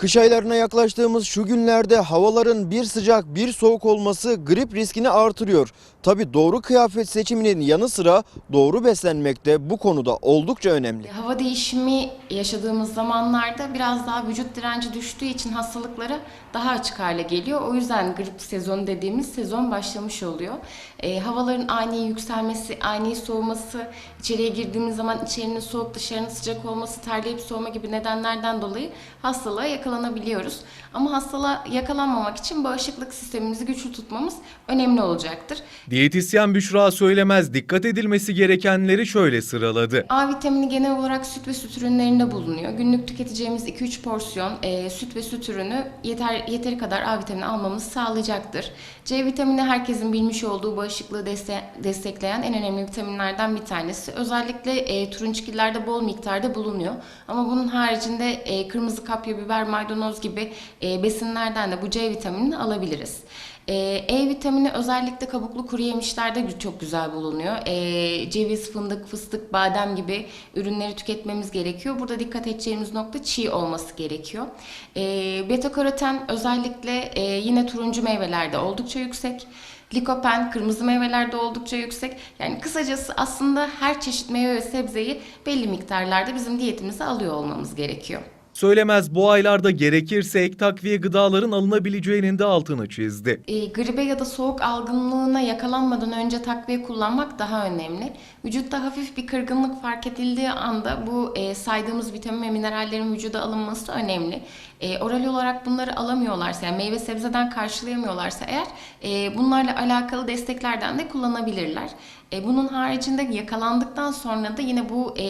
Kış aylarına yaklaştığımız şu günlerde havaların bir sıcak bir soğuk olması grip riskini artırıyor. Tabi doğru kıyafet seçiminin yanı sıra doğru beslenmek de bu konuda oldukça önemli. Hava değişimi yaşadığımız zamanlarda biraz daha vücut direnci düştüğü için hastalıklara daha açık hale geliyor. O yüzden grip sezonu dediğimiz sezon başlamış oluyor. Ee, havaların ani yükselmesi, ani soğuması, içeriye girdiğimiz zaman içerinin soğuk dışarının sıcak olması, terleyip soğuma gibi nedenlerden dolayı hastalığa yakalanabiliyoruz. Ama hastalığa yakalanmamak için bağışıklık sistemimizi güçlü tutmamız önemli olacaktır. Diyetisyen Büşra Söylemez dikkat edilmesi gerekenleri şöyle sıraladı. A vitamini genel olarak süt ve süt ürünlerinde bulunuyor. Günlük tüketeceğimiz 2-3 porsiyon e, süt ve süt ürünü yeter yeteri kadar A vitamini almamızı sağlayacaktır. C vitamini herkesin bilmiş olduğu bağışıklığı deste- destekleyen en önemli vitaminlerden bir tanesi. Özellikle e, turunçgillerde bol miktarda bulunuyor. Ama bunun haricinde e, kırmızı kapya biber, maydanoz gibi e, besinlerden de bu C vitaminini alabiliriz. Ee, E vitamini özellikle kabuklu kuru yemişlerde çok güzel bulunuyor. Ee, ceviz, fındık, fıstık, badem gibi ürünleri tüketmemiz gerekiyor. Burada dikkat edeceğimiz nokta çiğ olması gerekiyor. Ee, beta karoten özellikle e, yine turuncu meyvelerde oldukça yüksek. Likopen kırmızı meyvelerde oldukça yüksek. Yani kısacası aslında her çeşit meyve ve sebzeyi belli miktarlarda bizim diyetimize alıyor olmamız gerekiyor. Söylemez bu aylarda gerekirse ek takviye gıdaların alınabileceğinin de altını çizdi. E, gribe ya da soğuk algınlığına yakalanmadan önce takviye kullanmak daha önemli. Vücutta hafif bir kırgınlık fark edildiği anda bu e, saydığımız vitamin ve minerallerin vücuda alınması önemli. E, oral olarak bunları alamıyorlarsa, yani meyve sebzeden karşılayamıyorlarsa eğer e, bunlarla alakalı desteklerden de kullanabilirler. E, bunun haricinde yakalandıktan sonra da yine bu e,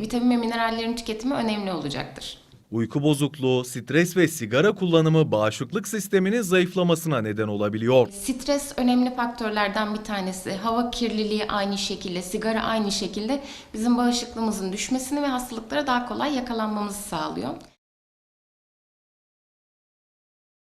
vitamin ve minerallerin tüketimi önemli olacaktır. Uyku bozukluğu, stres ve sigara kullanımı bağışıklık sisteminin zayıflamasına neden olabiliyor. Stres önemli faktörlerden bir tanesi. Hava kirliliği aynı şekilde, sigara aynı şekilde bizim bağışıklığımızın düşmesini ve hastalıklara daha kolay yakalanmamızı sağlıyor.